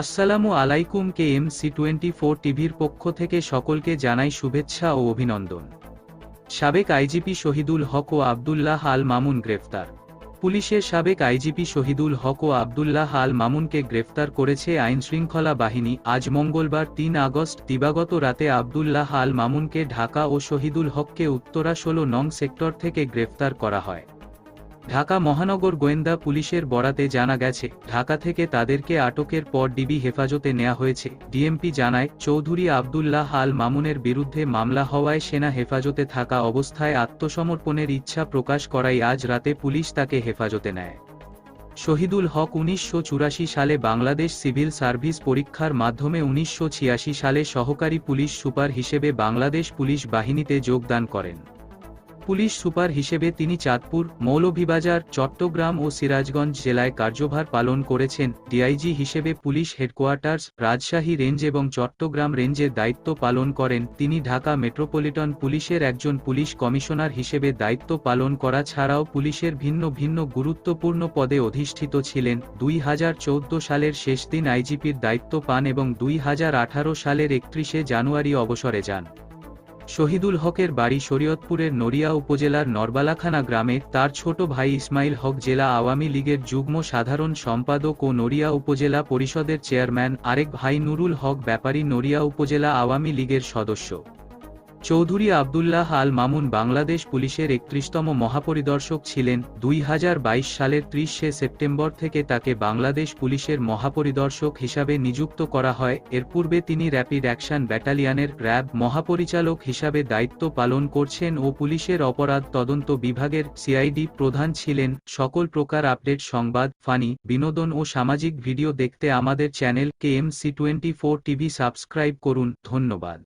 আসসালামু আলাইকুম K M C twenty four টিভির পক্ষ থেকে সকলকে জানাই শুভেচ্ছা ও অভিনন্দন। সাবেক আইজিপি শহীদুল হক ও আবদুল্লাহ আল মামুন গ্রেফতার। পুলিশের সাবেক আইজিপি শহীদুল হক ও আবদুল্লাহ আল মামুনকে গ্রেফতার করেছে আইনশৃঙ্খলা বাহিনী। আজ মঙ্গলবার তিন আগস্ট দিবাগত রাতে আবদুল্লাহ আল মামুনকে ঢাকা ও শহীদুল হককে উত্তরা ষোলো নং সেক্টর থেকে গ্রেফতার করা হয়। ঢাকা মহানগর গোয়েন্দা পুলিশের বরাতে জানা গেছে, ঢাকা থেকে তাদেরকে আটকের পর ডিবি হেফাজতে নেওয়া হয়েছে। ডিএমপি জানায়, চৌধুরী আবদুল্লাহ আল মামুনের বিরুদ্ধে মামলা হওয়ায় সেনা হেফাজতে থাকা অবস্থায় আত্মসমর্পণের ইচ্ছা প্রকাশ করায় আজ রাতে পুলিশ তাকে হেফাজতে নেয়। শহীদুল হক উনিশশো চুরাশি সালে বাংলাদেশ সিভিল সার্ভিস পরীক্ষার মাধ্যমে উনিশশো ছিয়াশি সালে সহকারী পুলিশ সুপার হিসেবে বাংলাদেশ পুলিশ বাহিনীতে যোগদান করেন। পুলিশ সুপার হিসেবে তিনি চাঁদপুর, মৌলভীবাজার, চট্টগ্রাম ও সিরাজগঞ্জ জেলায় কার্যভার পালন করেছেন। ডিআইজি হিসেবে পুলিশ হেডকোয়ার্টার্স, রাজশাহী রেঞ্জ এবং চট্টগ্রাম রেঞ্জে দায়িত্ব পালন করেন। তিনি ঢাকা মেট্রোপলিটন পুলিশের একজন পুলিশ কমিশনার হিসেবে দায়িত্ব পালন করা ছাড়াও পুলিশের ভিন্ন ভিন্ন গুরুত্বপূর্ণ পদে অধিষ্ঠিত ছিলেন। দুই হাজার চৌদ্দ সালের শেষ দিন আইজিপির দায়িত্ব পান এবং দুই হাজার আঠারো সালের একত্রিশে জানুয়ারি অবসরে যান। শহীদুল হকের বাড়ি শরীয়তপুরের নড়িয়া উপজেলার নরবালাখানা গ্রামে তার ছোট ভাই ইসমাইল হক জেলা আওয়ামী লীগের যুগ্ম সাধারণ সম্পাদক ও নড়িয়া উপজেলা পরিষদের চেয়ারম্যান, আরেক ভাই নুরুল হক ব্যাপারী নড়িয়া উপজেলা আওয়ামী লীগের সদস্য। চৌধুরী আবদুল্লাহ আল মামুন বাংলাদেশ পুলিশের একত্রিশতম মহাপরিদর্শক ছিলেন দুই হাজার বাইশ সালের ত্রিশে সেপ্টেম্বর থেকে তাকে বাংলাদেশ পুলিশের মহাপরিদর্শক হিসাবে নিযুক্ত করা হয়। এর পূর্বে তিনি র্যাপিড অ্যাকশন ব্যাটালিয়ানের র্যাব মহাপরিচালক হিসাবে দায়িত্ব পালন করছেন ও পুলিশের অপরাধ তদন্ত বিভাগের সিআইডি প্রধান ছিলেন। সকল প্রকার আপডেট, সংবাদ, ফানি, বিনোদন ও সামাজিক ভিডিও দেখতে আমাদের channel K M C twenty four TV subscribe করুন। ধন্যবাদ।